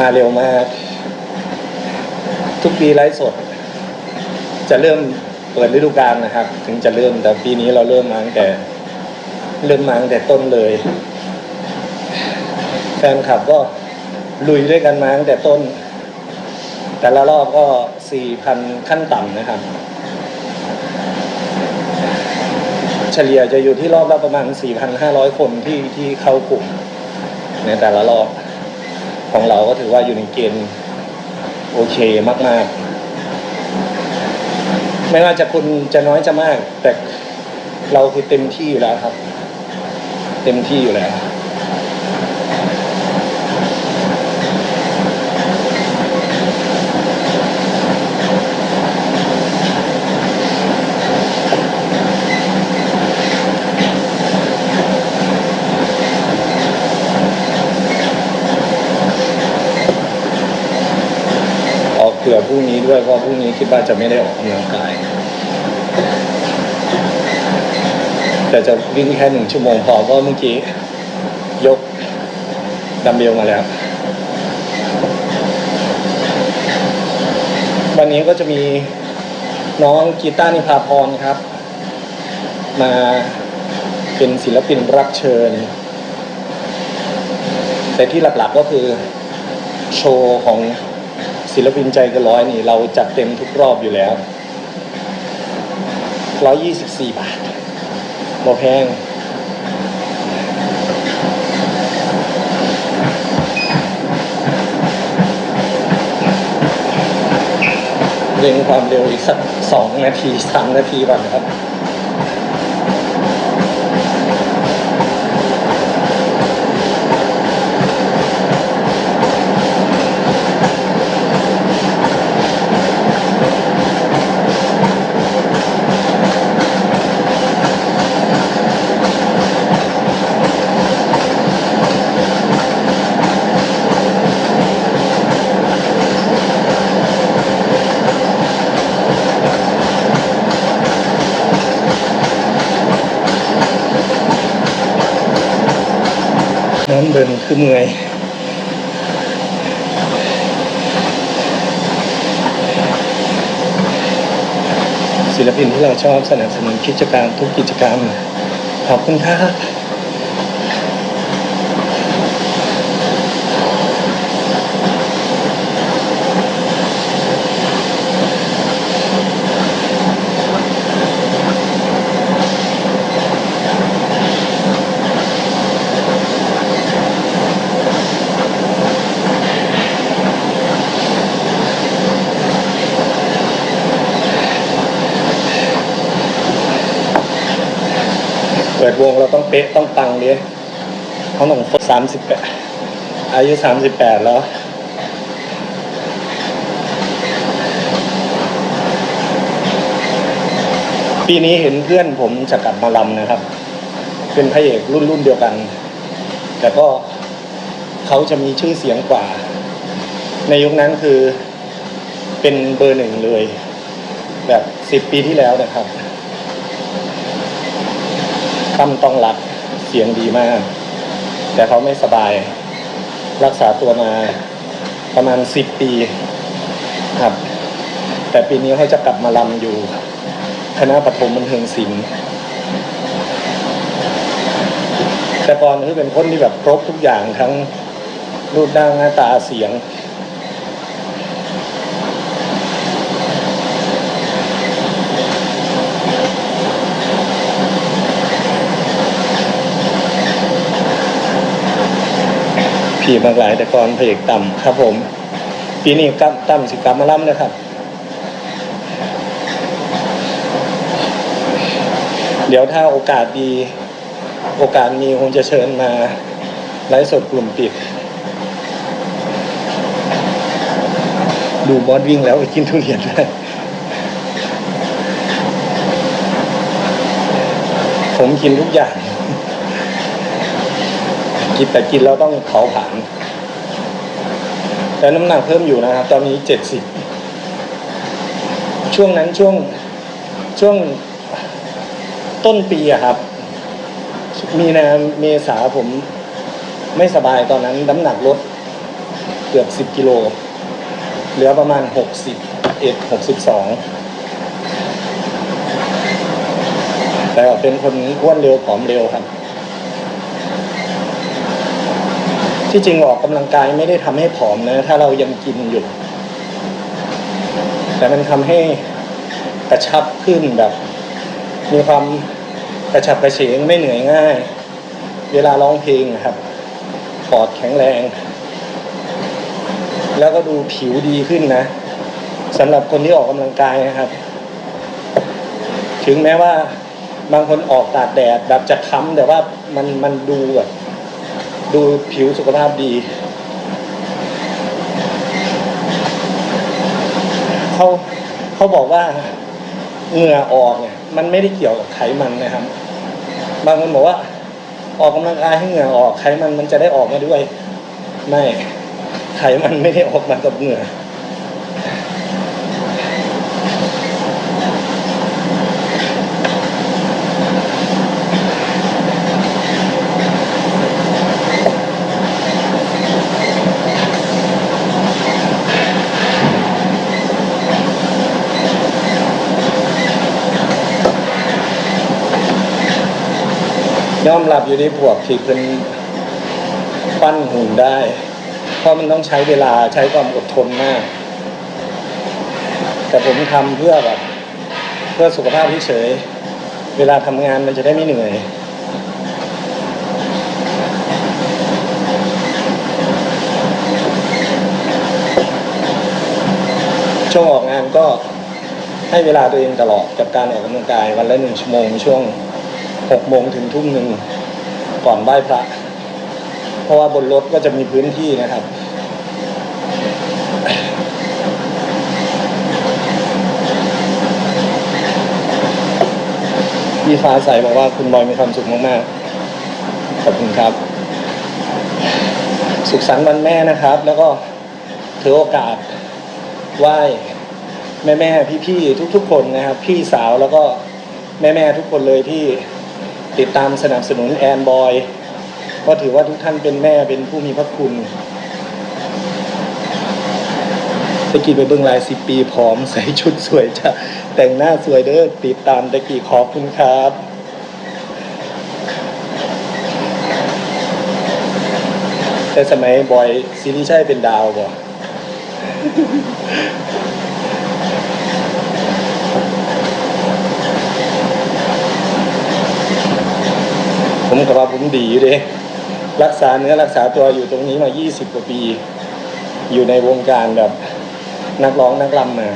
มาเร็วมาก ทุกปีไลฟ์สด จะเริ่มเปิดฤดูกาลนะครับ ถึงจะเริ่มแต่ปีนี้เราเริ่มมาตั้งแต่ เริ่มมาตั้งแต่ต้นเลย แฟนคลับก็ลุยด้วยกันมาตั้งแต่ต้น แต่ละรอบก็สี่พันขั้นต่ำนะครับ เฉลี่ยจะอยู่ที่รอบละประมาณ 4,500 คนที่ที่เข้ากลุ่มในแต่ละรอบ ของเราก็ถือว่าอยู่ในเกณฑ์โอเคมาก ๆ ไม่ว่าจะคุณจะน้อยจะมาก แต่เราคือเต็มที่อยู่แล้วครับ เต็มที่อยู่แล้ว ผื่อพรุ่งนี้ด้วยเพราะพรุ่งนี้คิดว่าจะไม่ได้ออกกำลังกาย แต่จะวิ่งแค่หนึ่งชั่วโมงพอเพราะเมื่อกี้ ยกดัมเบลมาแล้ว วันนี้ก็จะมีน้องกีตาร์นิพาพรครับ มาเป็นศิลปินรับเชิญ แต่ที่หลักๆก็คือโชว์ของ ศิลปินใจเกันร้อยนี่ เราจัดเต็มทุกรอบอยู่แล้วร้อยยี่สิบสี่บาทบ่แพงเร่งความเร็วอีกสักสองนาทีสามนาทีก่อนครับ น้ำเดินคือเมื่อยศิลปินที่เราชอบสนับสนุนกิจการทุกกิจกรรมขอบคุณครับ วงเราต้องเป๊ะต้องปังเลยเขาหนุ่มสามสิบแปดอายุสามสิบแปดแล้วปีนี้เห็นเพื่อนผมจะกลับมาลำนะครับ เป็นพระเอกรุ่นรุ่นเดียวกัน แต่ก็เขาจะมีชื่อเสียงกว่า ในยุคนั้นคือเป็นเบอร์หนึ่งเลย แบบสิบปีที่แล้วนะครับ ตั้มต้องรักเสียงดีมาก แต่เขาไม่สบาย รักษาตัวมาประมาณสิบปีครับ แต่ปีนี้เขาจะกลับมาลำอยู่ คณะปฐมบันเทิงศิลป์แต่ก่อนคือเป็นคนที่แบบครบทุกอย่างทั้งรูปร่างหน้าตาเสียง ผีมากหลาย แต่ก่อนพระเอกต่ำครับ ผม ปีนี้กำต่ำสิกรรมมาล่ำนะครับ เดี๋ยวถ้าโอกาสดี โอกาสมีคงจะเชิญมาไลฟ์สดกลุ่มปิด ดูบอสวิ่งแล้วไปกินทุเรียนได้ผมกินทุกอย่าง กินแต่กินแล้วต้องเผาผลาญแต่น้ำหนักเพิ่มอยู่นะครับ ตอนนี้เจ็ดสิบช่วงนั้นช่วงช่วงต้นปีอะครับ มีนาเมษาผมไม่สบายตอนนั้นน้ำหนักลดเกือบสิบกิโล เหลือประมาณหกสิบเอ็ดหกสิบสองแต่เป็นคนอ้วนเร็วผอมเร็วครับ ที่จริงออกกำลังกายไม่ได้ทำให้ผอมนะ ถ้าเรายังกินอยู่ แต่มันทำให้กระชับขึ้นแบบ มีความกระฉับกระเฉงไม่เหนื่อยง่าย เวลาร้องเพลงครับปอดแข็งแรง แล้วก็ดูผิวดีขึ้นนะสำหรับคนที่ออกกำลังกายนะครับ ถึงแม้ว่าบางคนออกตากแดดแบบจะค้ำแต่ว่ามันมันดูแบบ ดูผิวสุขภาพดี เขาเขาบอกว่าเหงื่อออกเนี่ย มันไม่ได้เกี่ยวกับไขมันนะครับ บางคนบอกว่า ออกกำลังกายให้เหงื่อออกไขมันมันจะได้ออกมาด้วย ไม่ไขมันไม่ได้ออกมากับเหงื่อ ยอมรับอยู่ในพวกที่เป็นปั้นหุ่นได้ เพราะมันต้องใช้เวลาใช้ความอดทนมาก แต่ผมทำเพื่อแบบ เพื่อสุขภาพเฉยเวลาทำงานมันจะได้ไม่เหนื่อยช่วงออกงานก็ให้เวลาตัวเองตลอดกับการออกกำลังกายวันละหนึ่งชั่วโมงช่วง หกโมงถึงทุ่มหนึ่งก่อนไหว้พระ เพราะว่าบนรถก็จะมีพื้นที่นะครับ พี่ฟ้าใสบอกว่าคุณบอยมีความสุขมากๆ ขอบคุณครับ สุขสันต์วันแม่นะครับ แล้วก็ถือโอกาสไหว้แม่แม่พี่พี่ๆทุก ๆ คนนะครับ พี่สาวแล้วก็แม่แม่ๆทุกคนเลยที่ ติดตามสนับสนุนแอนบอยก็ถือว่าทุกท่านเป็นแม่เป็นผู้มีพระคุณตะกี้ไปเบื้องลายสิบปีพร้อมใส่ชุดสวยจ้ะแต่งหน้าสวยเด้อติดตามตะกี้ขอบคุณครับแต่สมัยบอยซีรีส์ใช่เป็นดาวบ่ ผมกับว่าผม ดีอยู่เลยรักษาเนื้อรักษาตัวอยู่ตรงนี้มา 20 กว่าปี อยู่ในวงการแบบนักร้องนักรำมา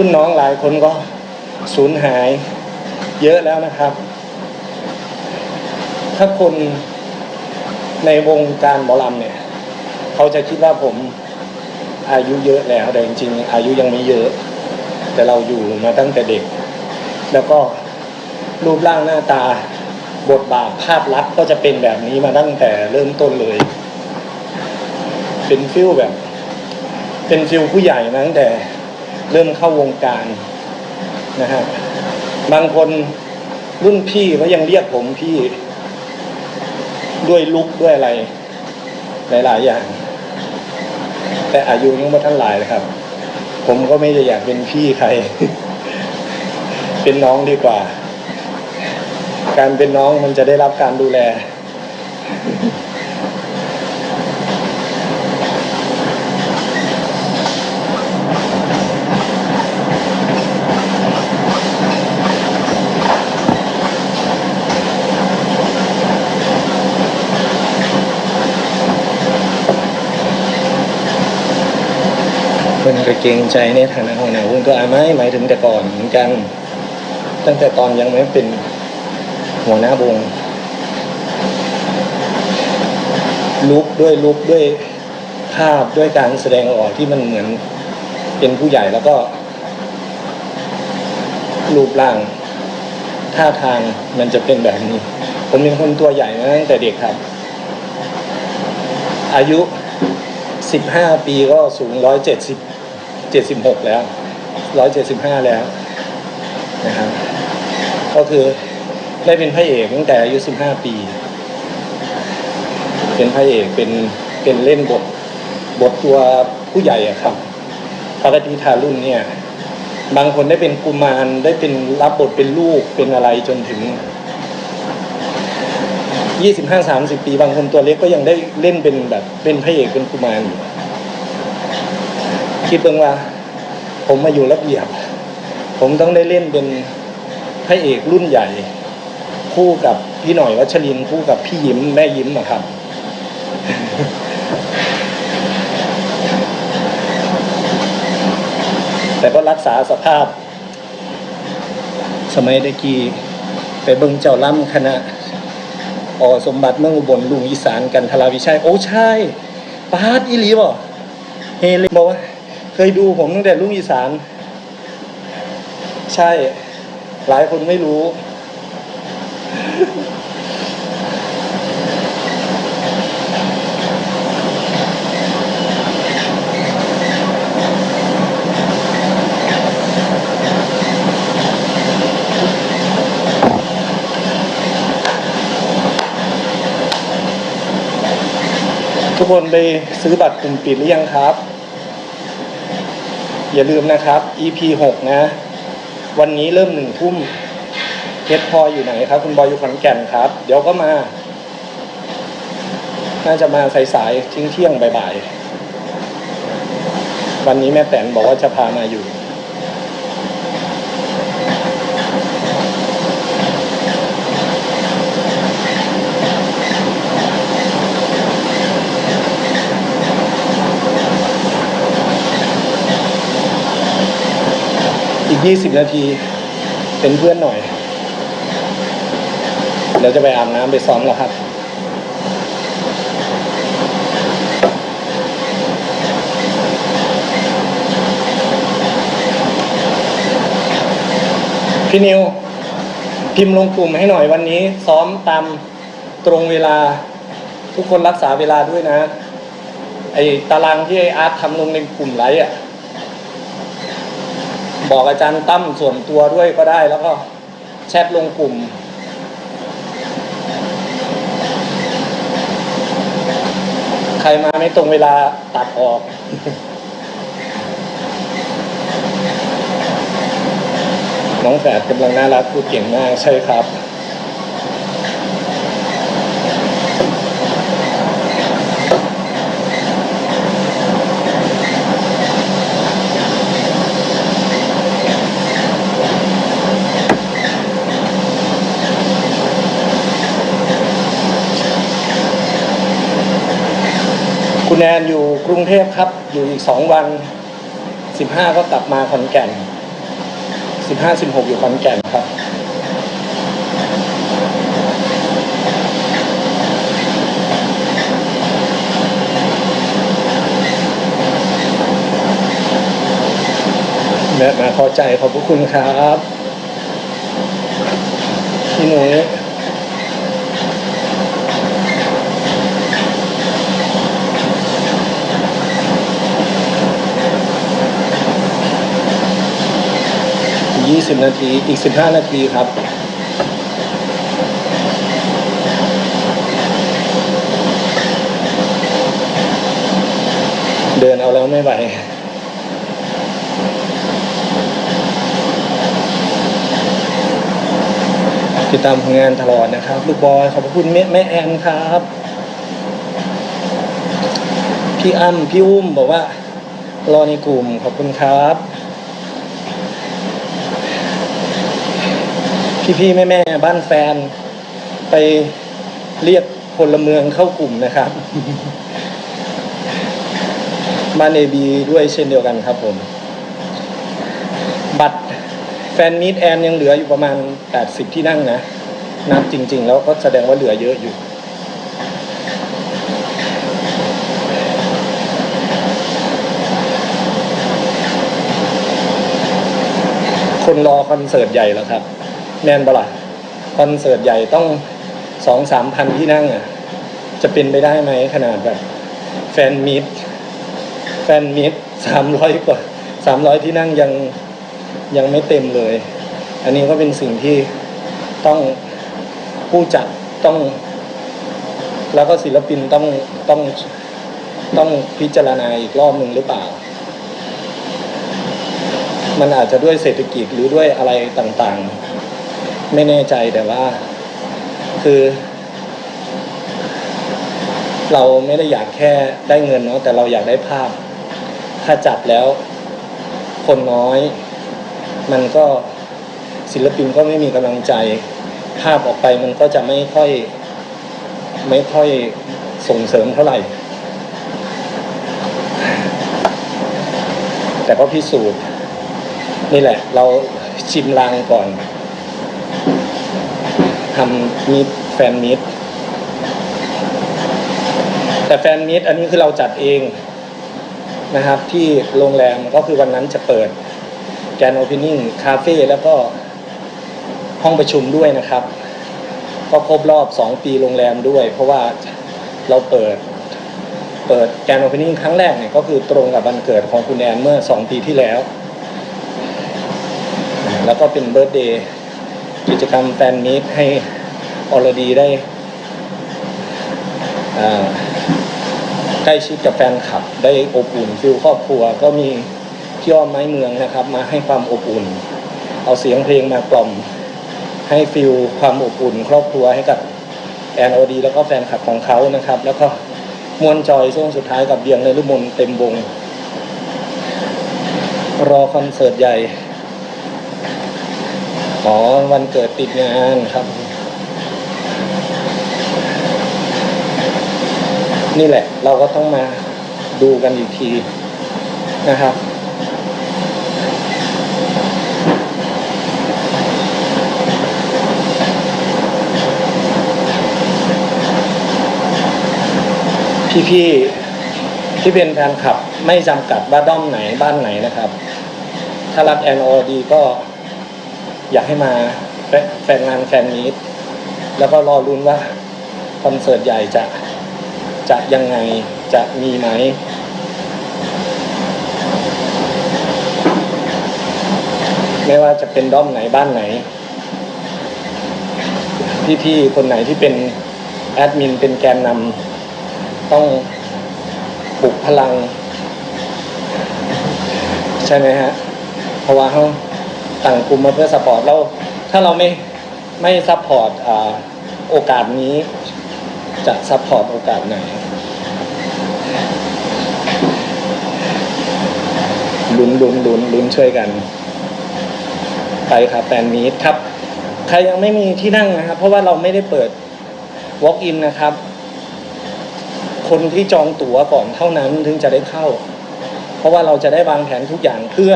รุ่นน้องหลายคนก็สูญหายเยอะแล้วนะครับ ถ้าคนในวงการหมอลำเนี่ย เขาจะคิดว่าผมอายุเยอะแล้วแต่จริงๆอายุยังไม่เยอะ แต่เราอยู่มาตั้งแต่เด็ก แล้วก็รูปร่างหน้าตาบทบาทภาพลักษณ์ก็จะเป็นแบบนี้มาตั้งแต่เริ่มต้นเลย เป็นฟิลแบบ เป็นฟิลผู้ใหญ่มาตั้งแต่ เริ่มเข้าวงการนะฮะบางคนรุ่นพี่ก็ยังเรียกผมพี่ด้วยลุกด้วยอะไร หลาย ๆ อย่าง แต่อายุยังไม่ทันหลายเลยครับ ผมก็ไม่ได้อยากเป็นพี่ใคร เป็นน้องดีกว่า การเป็นน้องมันจะได้รับการดูแล คนก็เกรงใจในฐานะหัวหน้าวุ้นก็อาไม่หมายถึงแต่ก่อนเหมือนกัน ตั้งแต่ตอนยังไม่เป็นหัวหน้าวงลุกด้วยลุกด้วยภาพด้วยการแสดงออกที่มันเหมือนเป็นผู้ใหญ่แล้วก็ รูปร่าง ท่าทางมันจะเป็นแบบนี้ ผมเป็นคนตัวใหญ่มาตั้งแต่เด็กครับ อายุ15ปีก็สูง 170 76แล้ว175แล้วนะครับก็คือได้เป็นพระเอกตั้งแต่อายุ15ปี เป็นพระเอกเป็นเป็นเล่นบทบทตัวผู้ใหญ่อะครับปกติทารุ่นเนี่ย บางคนได้เป็นกุมารได้เป็นรับบทเป็นลูกเป็นอะไรจนถึงยี่สิบห้าสามสิบปี บางคนตัวเล็กก็ยังได้เล่นเป็นแบบเป็นพระเอกเป็นกุมารอยู่ คิดเบิ่งว่า ผมมาอยู่ระเบียบ ผมต้องได้เล่นเป็นพระเอกรุ่นใหญ่ คู่กับพี่หน่อยวัชรินคู่กับพี่ยิ้มแม่ยิ้มอะครับ แต่ก็รักษาสภาพ สมัยตะกี้ไปเบิ่งเจ้าล่ำคณะอสมบัติเมืองอุบลลุงอีสานกันทราวิชัย โอ้ใช่ปาดอีหลีบ่เฮเลยบอกว่า เคยดูผมตั้งแต่ลุงอีสาน ใช่ หลายคนไม่รู้ ทุกคนไปซื้อบัตรกลุ่มปิดหรือยังครับ อย่าลืมนะครับ EP 6 นะ วันนี้เริ่มหนึ่งทุ่มเพชรพลอยอยู่ไหนครับ คุณบอยอยู่ขอนแก่นครับ เดี๋ยวก็มา น่าจะมาสายๆทิ้งเที่ยงๆบ่ายๆวันนี้แม่แตนบอกว่าจะพามาอยู่ อีก 20 นาที เป็นเพื่อนหน่อย เดี๋ยวจะไปอาบน้ำไปซ้อมแล้วครับพี่นิว พิมพ์ลงกลุ่มให้หน่อยวันนี้ ซ้อมตามตรงเวลา ทุกคนรักษาเวลาด้วยนะ ไอตารางที่ไออาร์ตทำลงในกลุ่มไลฟ์อะ บอกอาจารย์ตั้มส่วนตัวด้วยก็ได้แล้วก็แชทลงกลุ่ม ใครมาไม่ตรงเวลาตัดออก น้องแฝดกำลังน่ารักพูดเก่งมากใช่ครับ แอนอยู่กรุงเทพครับ อยู่อีกสองวันสิบห้าก็กลับมาขอนแก่นสิบห้าสิบหกอยู่ขอนแก่นครับ แม่มาพอใจขอบพระคุณครับ พี่หนุ่ย ยี่สิบนาที อีกสิบห้านาทีครับ เดินเอาแล้วไม่ไหวติดตามผลงานตลอดนะครับ ลูกบอยขอบพระคุณแม่แม่แอนครับ พี่อ้ำพี่อุ้มบอกว่า รอในกลุ่มขอบคุณครับ พี่ๆแม่ๆบ้านแฟน ไปเรียกพลเมืองเข้ากลุ่มนะครับบ้านเอบีด้วยเช่นเดียวกันครับผม บัตรแฟนมิตแอนยังเหลืออยู่ประมาณ 80 ที่นั่งนะนับจริง ๆ แล้วก็แสดงว่าเหลือเยอะอยู่คนรอคอนเสิร์ตใหญ่แล้วครับ แน่นปะล่ะคอนเสิร์ตใหญ่ต้องสองสามพันที่นั่งอะจะเป็นไปได้ไหมขนาดแบบ แฟนมิตแฟนมิตสามร้อยกว่าสามร้อยที่นั่งยังยังไม่เต็มเลย อันนี้ก็เป็นสิ่งที่ต้องผู้จัดต้อง แล้วก็ศิลปินต้องต้องต้องพิจารณาอีกรอบหนึ่งหรือเปล่า มันอาจจะด้วยเศรษฐกิจหรือด้วยอะไรต่างๆ ไม่แน่ใจแต่ว่า คือ เราไม่ได้อยากแค่ได้เงินเนาะแต่เราอยากได้ภาพ ถ้าจัดแล้ว คนน้อย มันก็ศิลปินก็ไม่มีกำลังใจ ภาพออกไปมันก็จะไม่ค่อย ไม่ค่อยส่งเสริมเท่าไหร่ แต่ก็พิสูจน์นี่แหละ เราชิมลางก่อน ทำมิตแฟนมิตแต่แฟนมิตอันนี้คือเราจัดเองนะครับ ที่โรงแรมก็คือวันนั้นจะเปิดแกนโอเพนนิ่งคาเฟ่แล้วก็ห้องประชุมด้วยนะครับ ก็ครบรอบสองปีโรงแรมด้วย เพราะว่าเราเปิดเปิดแกนโอเพนนิ่งครั้งแรกเนี่ยก็คือตรงกับวันเกิดของคุณแอนเมื่อสองปีที่แล้ว แล้วก็เป็นเบิร์ d เดย์ กิจกรรมแฟนมิตให้ออรดีได้ใกล้ชิดกับแฟนคลับ ได้อบอุ่นฟิลครอบครัว ก็มีพี่อ้อมไม้เมืองนะครับ มาให้ความอบอุ่น เอาเสียงเพลงมากล่อม ให้ฟิลความอบอุ่น ครอบครัวให้กับแอนโอดีแล้วก็แฟนคลับของเขานะครับ แล้วก็มวนจอยช่วงสุดท้ายกับเบียงในรุ่มนเต็มวง รอคอนเสิร์ตใหญ่ อ๋อวันเกิดติดงานครับ นี่แหละ เราก็ต้องมาดูกันอีกทีนะครับ พี่ๆที่เป็นแฟนคลับไม่จำกัดว่าด้อมไหนบ้านไหนนะครับ ถ้ารักแอนอดีก็ อยากให้มาแฟนงานแฟนมีตแล้วก็รอรุ้นว่าคอนเสิร์ตใหญ่จะจะยังไงจะมีไหมไม่ว่าจะเป็นด้อมไหนบ้านไหน พี่ๆคนไหนที่เป็นแอดมินเป็นแกนนำต้องปลุกพลัง ใช่ไหมฮะเพราะว่าเขา ต่างกลุ่มมาเพื่อสปอร์ตเราถ้าเราไม่ไม่ซัพพอร์ตโอกาสนี้ จะซัพพอร์ตโอกาสไหนลุ้นลุ้นลุ้นลุ้นช่วยกัน ไปครับแฟนมีตครับ ใครยังไม่มีที่นั่งนะครับ เพราะว่าเราไม่ได้เปิด walk in นะครับ คนที่จองตั๋วก่อนเท่านั้นถึงจะได้เข้า เพราะว่าเราจะได้วางแผนทุกอย่างเพื่อ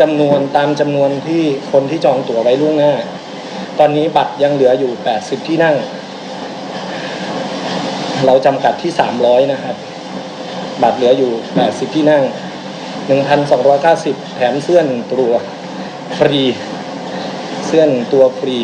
จำนวนตามจำนวนที่คนที่จองตั๋วไว้ล่วงหน้า ตอนนี้บัตรยังเหลืออยู่ 80 ที่นั่ง เราจำกัดที่ 300 นะครับ บัตรเหลืออยู่ 80 ที่นั่ง 1,290 แถมเสื้อหนึ่งตัวฟรี เสื้อหนึ่งตัวฟรี